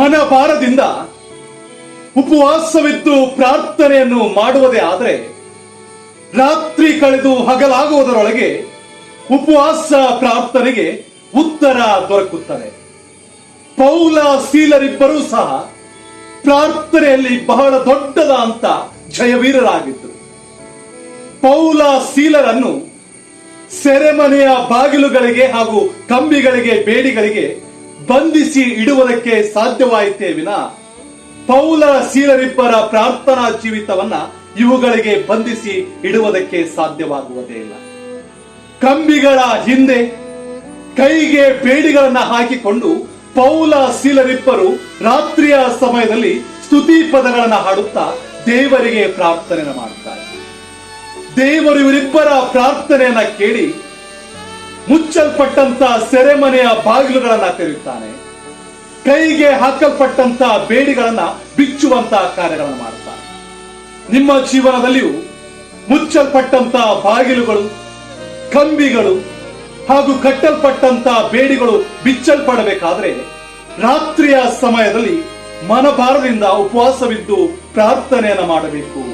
ಮನಭಾರದಿಂದ ಉಪವಾಸವಿದ್ದು ಪ್ರಾರ್ಥನೆಯನ್ನು ಮಾಡುವುದೇ ಆದರೆ ರಾತ್ರಿ ಕಳೆದು ಹಗಲಾಗುವುದರೊಳಗೆ ಉಪವಾಸ ಪ್ರಾರ್ಥನೆಗೆ ಉತ್ತರ ದೊರಕುತ್ತದೆ. ಪೌಲ ಸೀಲರಿಬ್ಬರೂ ಸಹ ಪ್ರಾರ್ಥನೆಯಲ್ಲಿ ಬಹಳ ದೊಡ್ಡದ ಅಂತ ಜಯವೀರರಾಗಿದ್ದರು. ಪೌಲ ಸೀಲರನ್ನು ಸೆರೆಮನೆಯ ಬಾಗಿಲುಗಳಿಗೆ ಹಾಗೂ ಕಂಬಿಗಳಿಗೆ, ಬೇಡಿಗಳಿಗೆ ಬಂಧಿಸಿ ಇಡುವುದಕ್ಕೆ ಸಾಧ್ಯವಾಯಿತೇ ವಿನ? ಪೌಲ ಸೀಲರಿಬ್ಬರ ಪ್ರಾರ್ಥನಾ ಜೀವಿತವನ್ನ ಇವುಗಳಿಗೆ ಬಂಧಿಸಿ ಇಡುವುದಕ್ಕೆ ಸಾಧ್ಯವಾಗುವುದೇ ಇಲ್ಲ. ಕಂಬಿಗಳ ಹಿಂದೆ ಕೈಗೆ ಬೇಡಿಗಳನ್ನ ಹಾಕಿಕೊಂಡು ಪೌಲ ಸೀಲರಿಬ್ಬರು ರಾತ್ರಿಯ ಸಮಯದಲ್ಲಿ ಸ್ತುತಿ ಪದಗಳನ್ನ ಹಾಡುತ್ತಾ ದೇವರಿಗೆ ಪ್ರಾರ್ಥನೆಯನ್ನು ಮಾಡುತ್ತಾರೆ ದೇವರು ಇವರಿಬ್ಬರ ಪ್ರಾರ್ಥನೆಯನ್ನ ಕೇಳಿ ಮುಚ್ಚಲ್ಪಟ್ಟಂತ ಸೆರೆಮನೆಯ ಬಾಗಿಲುಗಳನ್ನ ತೆರೆಯುತ್ತಾನೆ. ಕೈಗೆ ಹಾಕಲ್ಪಟ್ಟಂತ ಬೇಡಿಗಳನ್ನ ಬಿಚ್ಚುವಂತ ಕಾರ್ಯಗಳನ್ನು ಮಾಡುತ್ತಾನೆ. ನಿಮ್ಮ ಜೀವನದಲ್ಲಿಯೂ ಮುಚ್ಚಲ್ಪಟ್ಟಂತ ಬಾಗಿಲುಗಳು, ಕಂಬಿಗಳು ಹಾಗೂ ಕಟ್ಟಲ್ಪಟ್ಟಂತ ಬೇಡಿಗಳು ಬಿಚ್ಚಲ್ಪಡಬೇಕಾದ್ರೆ ರಾತ್ರಿಯ ಸಮಯದಲ್ಲಿ ಮನಭಾರದಿಂದ ಉಪವಾಸವಿದ್ದು ಪ್ರಾರ್ಥನೆಯನ್ನು ಮಾಡಬೇಕು.